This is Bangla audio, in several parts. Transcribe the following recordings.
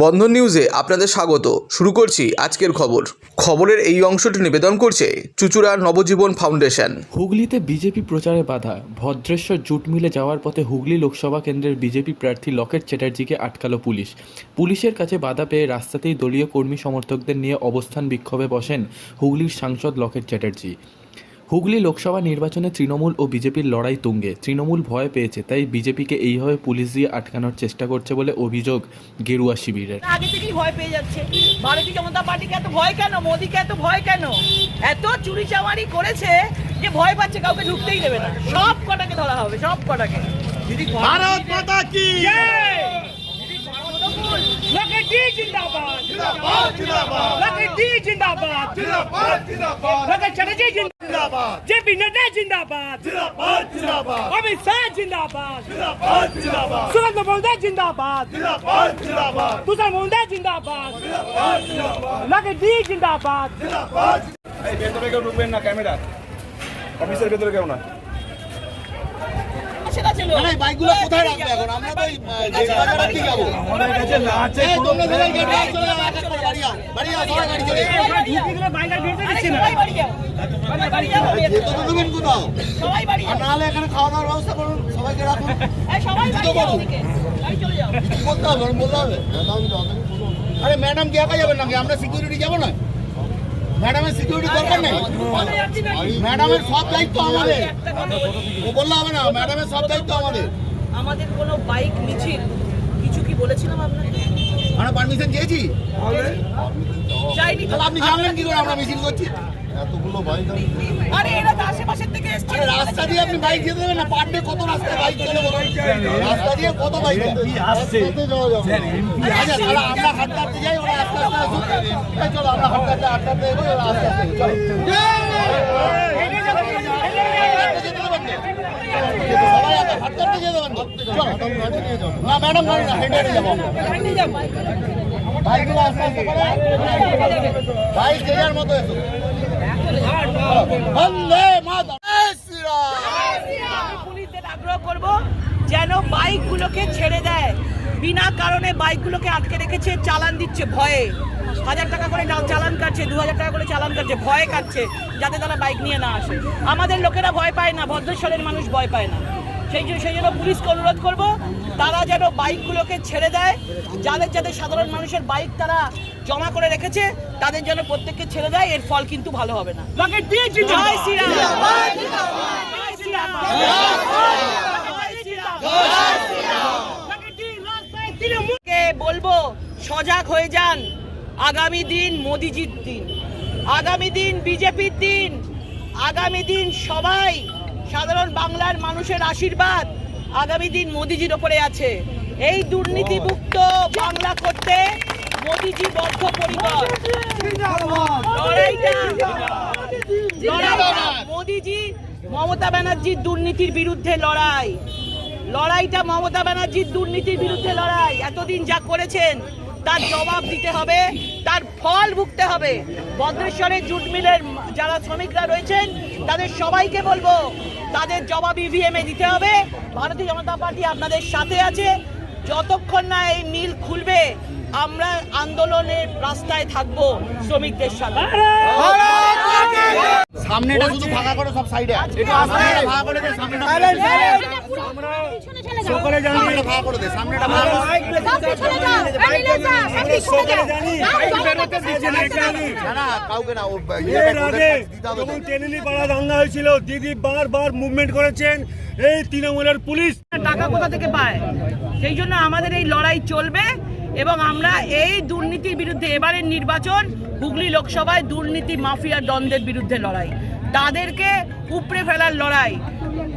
বন্ধন নিউজে আপনাদের স্বাগত। শুরু করছি আজকের খবর। খবরের এই অংশটি নিবেদন করছে চুচুড়ার নবজীবন ফাউন্ডেশন। হুগলিতে বিজেপি প্রচারে বাধা। ভদ্রেশ্বর জুট মিলে যাওয়ার পথে হুগলি লোকসভা কেন্দ্রের বিজেপি প্রার্থী লকেট চ্যাটার্জিকে আটকালো পুলিশ। পুলিশের কাছে বাধা পেয়ে রাস্তাতেই দলীয় কর্মী সমর্থকদের নিয়ে অবস্থান বিক্ষোভে বসেন হুগলির সাংসদ লকেট চ্যাটার্জি। হুগলি লোকসভা নির্বাচনে তৃণমূল ও বিজেপির লড়াই তুঙ্গে। তৃণমূল ভয় পেয়েছে তাই বিজেপিকে এইভাবে পুলিশ দিয়ে আটকানোর চেষ্টা করছে বলে অভিযোগ গেরুয়া শিবিরের। আগে থেকেই ভয় পেয়ে যাচ্ছে। ভারতীয় জনতা পার্টিকে এত ভয় কেন? মোদিকে এত ভয় কেন? এত চুরি চামারি করেছে যে ভয় পাচ্ছে কাউকে ঢুকতেই দেবে না। সব কটাকে ধরা হবে সব কটাকে। ভারত মাতা কি? জিন্দাবাদ? জিন্দাবাদ জিন্দাবাদ। জিন্দাবাদ? জিন্দাবাদ জিন্দাবাদ? জিন্দাবাদ। জিন্দাবাদ জেপি নাড্ডা জিন্দাবাদ। জিন্দাবাদ জিন্দাবাদ। অমিত শাহ জিন্দাবাদ। জিন্দাবাদ জিন্দাবাদ। সুরেন্দ্র মোদী জিন্দাবাদ। জিন্দাবাদ জিন্দাবাদ। তুষার মোদী জিন্দাবাদ। জিন্দাবাদ জিন্দাবাদ। লোকেটি জিন্দাবাদ। জিন্দাবাদ এই ভেতরে কেউ ঢুকবেন না ক্যামেরা অফিসের ভেতরে কেউ না। সেটা ছিল বাইকগুলো কোথায় রাখবে এখন আমরা তো এই, আহ, গেট বাজারের দিকে যাব আমাদের কাছে না আছে তোমরা সবাই গেট চলে যাও, এক এক করে বাড়ি যাও। বাড়ি যাও, সবাই বাড়ি চলে যাও। আরে সবাই বাড়ি যাও সবাই বাড়ি যাও তো দেবেন কোথাও? সবাই বাড়ি যাও নাহলে এখানে খাওয়া দাওয়ার ব্যবস্থা করুন, সবাইকে রাখুন। এই সবাই বাড়ি যাও ওদিকে বাড়ি চলে যাও কি হবে? বলতে হবে? আরে ম্যাডাম কি একা যাবেন নাকি আমরা সিকিউরিটি যাব না ম্যাডামের সিকিউরিটি দরকার নেই? ম্যাডামের সব দায়িত্ব আমাদের। ও বললে হবে না ম্যাডামের সব দায়িত্ব আমাদের। আমাদের কোনো বাইক মিছিল কিছু কি বলেছিলাম আপনাকে? আমরা পারমিশন চেয়েছি? চাইনি আপনি জানলেন কি করে আমরা মিছিল করছি? আরে এরা তো আশেপাশের থেকে এসছে। আরে রাস্তা দিয়ে আপনি বাইক যেতে দেবেন না পার ডে কত রাস্তায় বাইক চলে বলুন রাস্তা দিয়ে কত বাইক আসছে। আচ্ছা আমরা হাঁটতে হাঁটতে যাই ওরা আস্তে আস্তে চলো আমরা হাঁটতে হাঁটতে হাঁটতে এগোই ওরা আস্তে আস্তে না? ম্যাডাম গাড়ি না হেঁটে হেঁটে যাব। বাইকগুলো আস্তে আস্তে বাইক যে যার মতো এসো। পুলিশদের আগ্রহ করব যেন বাইকগুলোকে ছেড়ে দেয়। বিনা কারণে বাইকগুলোকে আটকে রেখেছে চালান দিচ্ছে ভয়ে। হাজার টাকা করে না- চালান কাটছে দু হাজার টাকা করে চালান কাটছে ভয়ে কাটছে যাতে তারা বাইক নিয়ে না আসে। আমাদের লোকেরা ভয় পায় না ভদ্রেশ্বরের মানুষ ভয় পায় না। সেই জন্য সেই জন্য পুলিশকে অনুরোধ করব তারা যেন বাইকগুলোকে ছেড়ে দেয় যাদের যাদের সাধারণ মানুষের বাইক তারা জমা করে রেখেছে তাদের যেন প্রত্যেককে ছেড়ে দেয় এর ফল কিন্তু ভালো হবে না। জয় শ্রীরাম। জয় শ্রীরাম। বলব সজাগ হয়ে যান। আগামী দিন মোদিজির দিন। আগামী দিন বিজেপির দিন। আগামী দিন সবাই সাধারণ বাংলার মানুষের আশীর্বাদ। আগামী দিন মোদিজির ওপরে আছে। এই দুর্নীতিমুক্ত বাংলা করতে মোদিজি লড়াইটা মোদীজি মোদিজি মমতা ব্যানার্জির দুর্নীতির বিরুদ্ধে লড়াই। লড়াইটা মমতা ব্যানার্জির দুর্নীতির বিরুদ্ধে লড়াই। এতদিন যা করেছেন তার জবাব দিতে হবে, তার ফল ভুগতে হবে। ভদ্রেশ্বরের জুট মিলের যারা শ্রমিকরা রয়েছেন, তাদের সবাইকে বলব, তাদের জবাব ইভিএম দিতে হবে। ভারতীয় জনতা পার্টি আপনাদের সাথে আছে। যতক্ষণ না এই মিল খুলবে আমরা আন্দোলনের রাস্তায় থাকব শ্রমিকদের সাথে সামনেটা শুধু ফাঁকা করে সব সাইডে আছে ফাঁকা করে দে সামনেটা সকলে জানি সামনেটা ফাঁকা করে দে সামনেটা ফাঁকা করে দে। না না কাউকে না এর আগে দিতে হবে তো। যখন টেনেলি পাড়া দাঙ্গা হয়েছিল দিদি বারবার মুভমেন্ট করেছেন এই তৃণমূলের পুলিশ টাকা কোথা থেকে পায় সেই জন্য আমাদের এই লড়াই চলবে এবং আমরা এই দুর্নীতির বিরুদ্ধে এবারের নির্বাচন হুগলি লোকসভায় দুর্নীতি মাফিয়া দ্বন্দ্বের বিরুদ্ধে লড়াই। তাদেরকে উপড়ে ফেলার লড়াই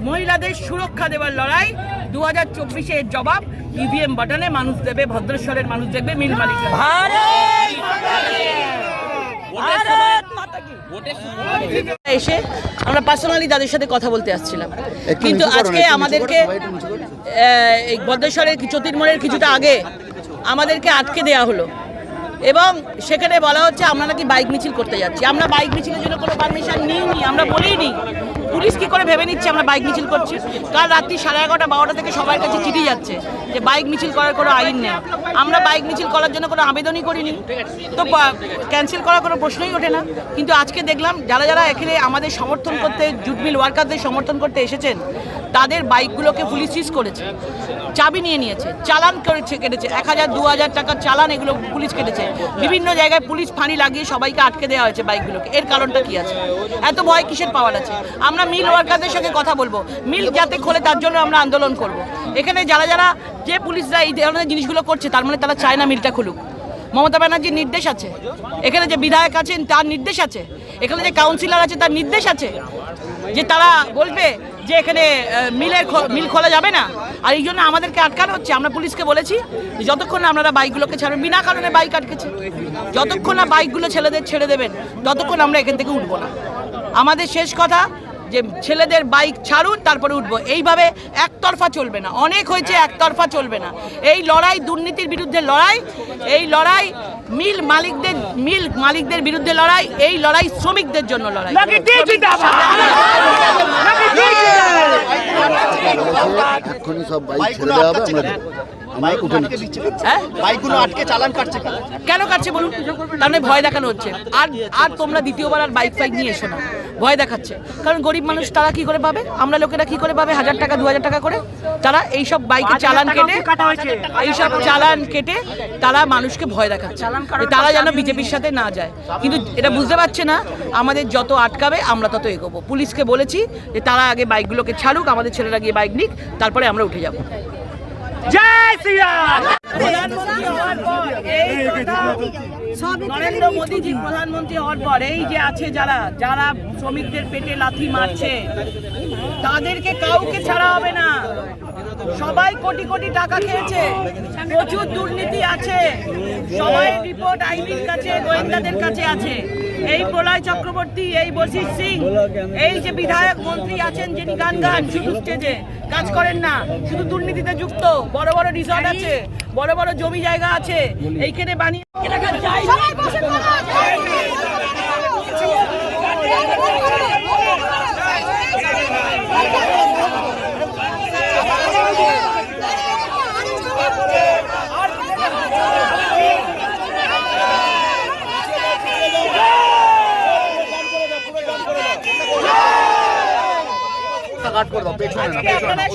মহিলাদের সুরক্ষা দেওয়ার লড়াই। দু হাজার চব্বিশের জবাব ইভিএম বাটনে মানুষ দেবে ভদ্রেশ্বরের মানুষ দেখবে মিল মালিকরা এসে আমরা পার্সোনালি তাদের সাথে কথা বলতে আসছিলাম। কিন্তু আজকে আমাদেরকে ভদ্রেশ্বরের চতির্মোড়ের কিছুটা আগে আমাদেরকে আটকে দেয়া হলো। এবং সেখানে বলা হচ্ছে, আমরা নাকি বাইক মিছিল করতে যাচ্ছি। আমরা বাইক মিছিলের জন্য কোনো পারমিশন নিইনি, আমরা বলিনি পুলিশ কি করে ভেবে নিচ্ছে আমরা বাইক মিছিল করছি? কাল রাত্রি সাড়ে এগারোটা, বারোটা থেকে সবার কাছে চিঠি যাচ্ছে যে বাইক মিছিল করার কোনো আইন নেই। আমরা বাইক মিছিল করার জন্য কোনো আবেদনই করিনি। তো ক্যান্সেল করার কোনো প্রশ্নই ওঠে না। কিন্তু আজকে দেখলাম যারা যারা এখানে আমাদের সমর্থন করতে জুট মিল ওয়ার্কারদের সমর্থন করতে এসেছেন, তাদের বাইকগুলোকে পুলিশ সিজ করেছে। চাবি নিয়ে নিয়েছে, চালান করেছে, কেটেছে। এক হাজার, দু হাজার টাকার চালান এগুলো পুলিশ কেটেছে। বিভিন্ন জায়গায় পুলিশ ফাঁড়ি লাগিয়ে সবাইকে আটকে দেওয়া হয়েছে বাইকগুলোকে। এর কারণটা কি আছে? এত ভয় কিসের পাওয়ার আছে? আমরা মিল ওয়ার্কারদের সঙ্গে কথা বলব। মিল যাতে খোলে, তার জন্য আমরা আন্দোলন করব। এখানে যারা যারা, যে পুলিশরা এই ধরনের জিনিসগুলো করছে, তার মানে তারা চায় না মিলটা খুলুক। মমতা ব্যানার্জির নির্দেশ আছে। এখানে যে বিধায়ক আছেন, তার নির্দেশ আছে। এখানে যে কাউন্সিলর আছে, তার নির্দেশ আছে। যে তারা বলবে যে এখানে মিলের মিল খোলা যাবে না। আর এই জন্য আমাদেরকে আটকানো হচ্ছে। আমরা পুলিশকে বলেছি, যতক্ষণ না আপনারা বাইকগুলোকে ছাড়বেন, বিনা কারণে বাইক আটকেছে। যতক্ষণ না বাইকগুলো ছেলেদের ছেড়ে দেবেন, ততক্ষণ আমরা এখান থেকে উঠবো না। আমাদের শেষ কথা যে ছেলেদের বাইক ছাড়ুন তারপরে উঠবো। এইভাবে একতরফা চলবে না। অনেক হয়েছে একতরফা চলবে না। এই লড়াই দুর্নীতির বিরুদ্ধে লড়াই এই লড়াই মিল মালিকদের মিল মালিকদের বিরুদ্ধে লড়াই এই লড়াই শ্রমিকদের জন্য লড়াই। এক্ষুনি সব বাইক ছেড়ে দেওয়া হবে আমরা নিচ্ছি। হ্যাঁ? বাইকগুলো আটকে চালান কাটছে কেন? কাটছে বলুন? তার মানে ভয় দেখানো হচ্ছে। আর আর তোমরা দ্বিতীয়বার আর বাইক ফাইক নিয়ে এসো না। ভয় দেখাচ্ছে। কারণ গরিব মানুষ তারা কি করে পাবে? আমরা লোকেরা কি করে পাবে? হাজার টাকা দু হাজার টাকা করে? তারা এইসব বাইকের চালান কেটে এইসব চালান কেটে তারা মানুষকে ভয় দেখাচ্ছে। তারা যেন বিজেপির সাথে না যায়। কিন্তু এটা বুঝতে পারছে না আমাদের যত আটকাবে আমরা তত এগোবো। পুলিশকে বলেছি যে তারা আগে বাইকগুলোকে ছাড়ুক আমাদের ছেলেরা গিয়ে বাইক নিক তারপরে আমরা উঠে যাব। এই কথা নরেন্দ্র মোদীজি, প্রধানমন্ত্রী হওয়ার এই যে আছে যারা যারা শ্রমিকদের পেটে লাথি মারছে, তাদেরকে কাউকে ছাড়া হবে না। সবাই কোটি কোটি টাকা খেয়েছে, প্রচুর দুর্নীতি আছে, সবাই রিপোর্ট আইবির কাছে, গোয়েন্দাদের কাছে আছে। এই প্রলয় চক্রবর্তী, এই বশির সিং, এই যে বিধায়ক মন্ত্রী আছেন যিনি গান গান শুধু স্টেজে কাজ করেন না, শুধু দুর্নীতিতে যুক্ত, বড় বড় রিসর্ট আছে, বড় বড় জমি জায়গা আছে, এইখানে বানিয়ে কাট করে দাও পেছনে না পেছনে না।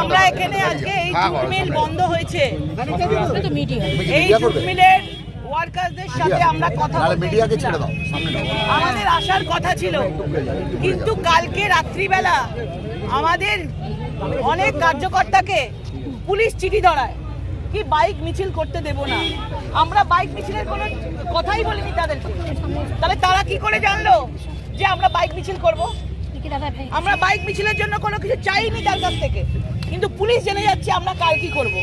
আমরা এখানে আজকে এই জুট মিল বন্ধ হয়েছে। এই মিডিয়া জুট মিলের ওয়ার্কারদের সাথে আমরা কথা মিডিয়াকে ছেড়ে দাও আমাদের আসার কথা ছিল কিন্তু কালকে রাত্রিবেলা আমাদের অনেক কার্যকর্তাকে পুলিশ চিঠি ধরায় কি বাইক মিছিল করতে দেব না। আমরা বাইক মিছিলের কোনো কথাই বলিনি তাদেরকে। তাহলে তারা কি করে জানলো যে আমরা বাইক মিছিল করব? আমরা বাইক মিছিলের জন্য কোনো কিছু চাইনি তার কাছ থেকে। কিন্তু পুলিশ জেনে যাচ্ছে আমরা কাল কি করব।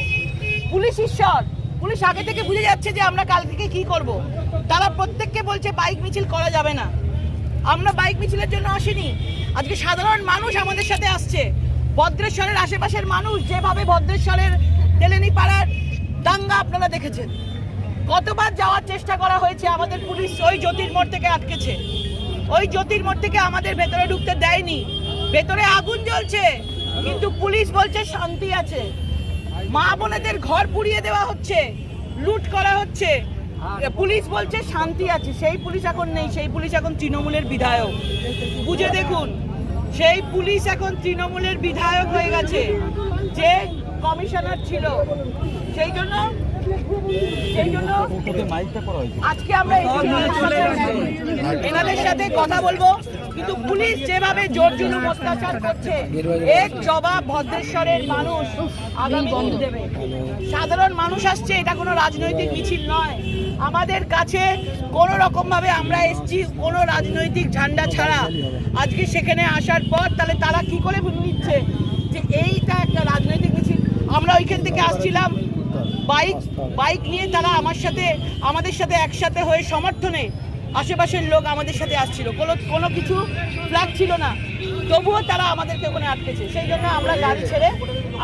পুলিশ ঈশ্বর, পুলিশ আগে থেকে বুঝে যাচ্ছে যে আমরা কাল থেকে কি করব। তারা প্রত্যেককে বলছে বাইক মিছিল করা যাবে না। আমরা বাইক মিছিলের জন্য আসিনি। আজকে সাধারণ মানুষ আমাদের সাথে আসছে। ভদ্রেশ্বরের আশেপাশের মানুষ যেভাবে ভদ্রেশ্বরের তেলেনি পাড়ার দাঙ্গা আপনারা দেখেছেন। কতবার যাওয়ার চেষ্টা করা হয়েছে আমাদের পুলিশ ওই জ্যোতির্মোড় থেকে আটকেছে। ওই জ্যোতির্মোড় থেকে আমাদের ভেতরে ঢুকতে দেয়নি। ভেতরে আগুন জ্বলছে, কিন্তু পুলিশ বলছে শান্তি আছে। মা বোনেদের ঘর পুড়িয়ে দেওয়া হচ্ছে, লুট করা হচ্ছে। পুলিশ বলছে শান্তি আছে, সেই পুলিশ এখন নেই, সেই পুলিশ এখন তৃণমূলের বিধায়ক। বুঝে দেখুন, সেই পুলিশ এখন তৃণমূলের বিধায়ক হয়ে গেছে, যে কমিশনার ছিল। সেই জন্য আজকে আমরা এনাদের সাথে কথা বলব। কিন্তু পুলিশ যেভাবে জোর জুলুম অত্যাচার করছে এক জবাব ভদ্রেশ্বরের মানুষ আগামী দেবে। সাধারণ মানুষ আসছে, এটা কোনো রাজনৈতিক মিছিল নয়। আমাদের কাছে কোনো রকম ভাবে আমরা এসছি, কোনো রাজনৈতিক ঝান্ডা ছাড়া। আজকে সেখানে আসার পর তাহলে তারা কি করে নিচ্ছে যে এইটা একটা রাজনৈতিক মিছিল? আমরা ওইখান থেকে আসছিলাম বাইক বাইক নিয়ে তারা আমার সাথে, আমাদের সাথে একসাথে হয়ে সমর্থনে আশেপাশের লোক আমাদের সাথে আসছিল। কোনো কোনো কিছু ফ্ল্যাগ ছিল না। তবুও তারা আমাদেরকে ওখানে আটকেছে। সেই জন্য আমরা গাড়ি ছেড়ে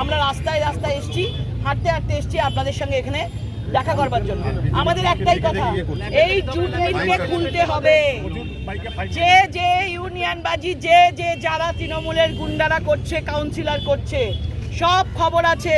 আমরা রাস্তায় রাস্তায় এসছি, হাঁটতে হাঁটতে এসছি আপনাদের সঙ্গে এখানে দেখা করবার জন্য। আমাদের একটাই কথা, এই জুট মিলকে খুলতে হবে। যে যে ইউনিয়ন বাজি যে যে যারা তৃণমূলের গুন্ডারা করছে কাউন্সিলর করছে, সব খবর আছে।